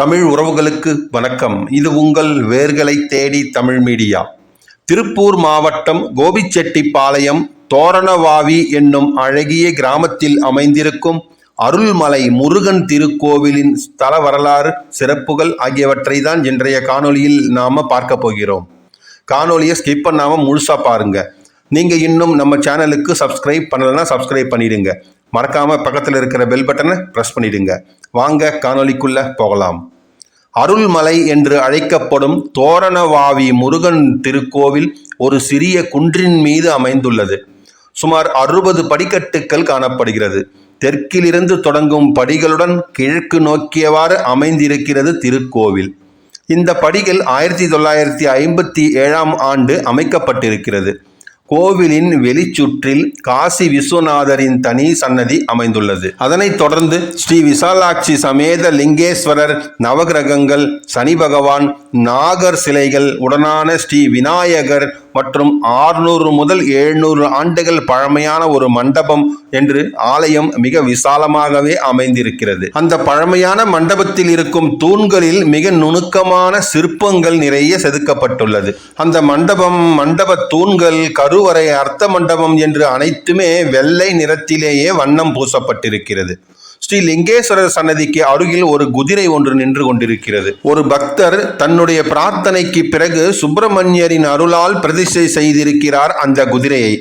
தமிழ் உறவுகளுக்கு வணக்கம். இது உங்கள் வேர்களை தேடி தமிழ் மீடியா. திருப்பூர் மாவட்டம் கோபிச்செட்டிப்பாளையம் தோரணவாவி என்னும் அழகிய கிராமத்தில் அமைந்திருக்கும் அருள்மலை முருகன் திருக்கோவிலின் ஸ்தல வரலாறு சிறப்புகள் ஆகியவற்றை தான் இன்றைய காணொளியில் நாம் பார்க்க போகிறோம். காணொலியை ஸ்கிப் பண்ணாமல் முழுசாக பாருங்க. நீங்கள் இன்னும் நம்ம சேனலுக்கு சப்ஸ்கிரைப் பண்ணலைன்னா சப்ஸ்கிரைப் பண்ணிடுங்க. மறக்காமல் பக்கத்தில் இருக்கிற பெல் பட்டனை ப்ரெஸ் பண்ணிடுங்க. வாங்க காணொலிக்குள்ளே போகலாம். அருள்மலை என்று அழைக்கப்படும் தோரணவாவி முருகன் திருக்கோவில் ஒரு சிறிய குன்றின் மீது அமைந்துள்ளது. சுமார் அறுபது படிக்கட்டுகள் காணப்படுகிறது. தெற்கிலிருந்து தொடங்கும் படிகளுடன் கிழக்கு நோக்கியவாறு அமைந்திருக்கிறது திருக்கோவில். இந்த படிகள் ஆயிரத்தி தொள்ளாயிரத்தி ஐம்பத்தி ஏழாம் ஆண்டு அமைக்கப்பட்டிருக்கிறது. கோவிலின் வெளிச்சுற்றில் காசி விஸ்வநாதரின் தனி சன்னதி அமைந்துள்ளது. அதனைத் தொடர்ந்து ஸ்ரீ விசாலாட்சி சமேத லிங்கேஸ்வரர் நவகிரகங்கள் சனி பகவான் நாகர் சிலைகள் உடனான ஸ்ரீ விநாயகர் மற்றும் ஆறுநூறு முதல் எழுநூறு ஆண்டுகள் பழமையான ஒரு மண்டபம் என்று ஆலயம் மிக விசாலமாகவே அமைந்திருக்கிறது. அந்த பழமையான மண்டபத்தில் இருக்கும் தூண்களில் மிக நுணுக்கமான சிற்பங்கள் நிறைய செதுக்கப்பட்டுள்ளது. அந்த மண்டபம் மண்டப தூண்கள் கரு கருவறை அர்த்த மண்டபம் என்று அனைத்துமே வெள்ளை நிறத்திலேயே வண்ணம் பூசப்பட்டிருக்கிறது. ஸ்ரீ லிங்கேஸ்வரர் சன்னதிக்கு அருகில் ஒரு குதிரை ஒன்று நின்று கொண்டிருக்கிறது. ஒரு பக்தர் தன்னுடைய பிரார்த்தனைக்கு பிறகு சுப்பிரமணியரின் அருளால் பிரதிஷ்டை செய்திருக்கிறார் அந்த குதிரையை.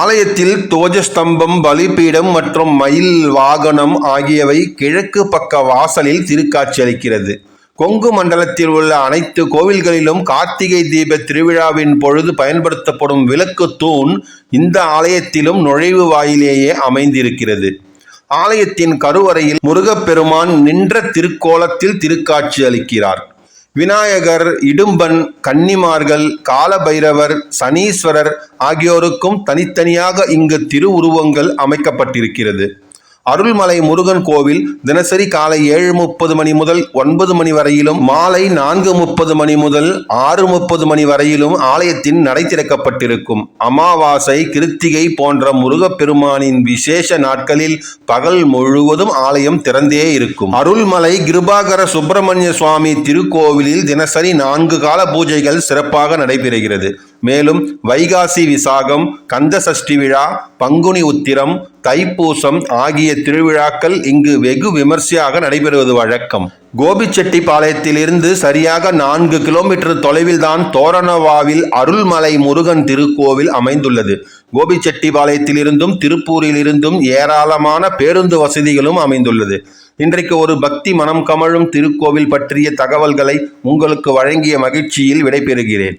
ஆலயத்தில் தோஜஸ்தம்பம் பலிபீடம் மற்றும் மயில் வாகனம் ஆகியவை கிழக்கு பக்க வாசலில் திருக்காட்சியளிக்கிறது கொங்கு மண்டலத்தில் உள்ள அனைத்து கோவில்களிலும் கார்த்திகை தீப திருவிழாவின் பொழுது பயன்படுத்தப்படும் விளக்கு தூண் இந்த ஆலயத்திலும் நுழைவு வாயிலேயே அமைந்திருக்கிறது. ஆலயத்தின் கருவறையில் முருகப்பெருமான் நின்ற திருக்கோலத்தில் திருக்காட்சி அளிக்கிறார். விநாயகர் இடும்பன் கன்னிமார்கள் காலபைரவர் சனீஸ்வரர் ஆகியோருக்கும் தனித்தனியாக இங்கு திருவுருவங்கள் அமைக்கப்பட்டிருக்கிறது. அருள்மலை முருகன் கோவில் தினசரி காலை ஏழு முப்பது மணி முதல் ஒன்பது மணி வரையிலும் மாலை நான்கு முப்பது மணி முதல் ஆறு முப்பது மணி வரையிலும் ஆலயத்தின் நடை திறக்கப்பட்டிருக்கும். அமாவாசை கிருத்திகை போன்ற முருகப்பெருமானின் விசேஷ நாட்களில் பகல் முழுவதும் ஆலயம் திறந்தே இருக்கும். அருள்மலை கிருபாகர சுப்பிரமணிய சுவாமி திருக்கோவிலில் தினசரி நான்கு கால பூஜைகள் சிறப்பாக நடைபெறுகிறது. மேலும் வைகாசி விசாகம் கந்த சஷ்டி விழா பங்குனி உத்திரம் தைப்பூசம் ஆகிய திருவிழாக்கள் இங்கு வெகு விமர்சையாக நடைபெறுவது வழக்கம். கோபிச்செட்டிப்பாளையத்திலிருந்து சரியாக நான்கு கிலோமீட்டர் தொலைவில்தான் தோரணவாவில் அருள்மலை முருகன் திருக்கோவில் அமைந்துள்ளது. கோபிச்செட்டிப்பாளையத்திலிருந்தும் திருப்பூரிலிருந்தும் ஏராளமான பேருந்து வசதிகளும் அமைந்துள்ளது. இன்றைக்கு ஒரு பக்தி மனம் கமழும் திருக்கோவில் பற்றிய தகவல்களை உங்களுக்கு வழங்கிய மகிழ்ச்சியில் விடைபெறுகிறேன்.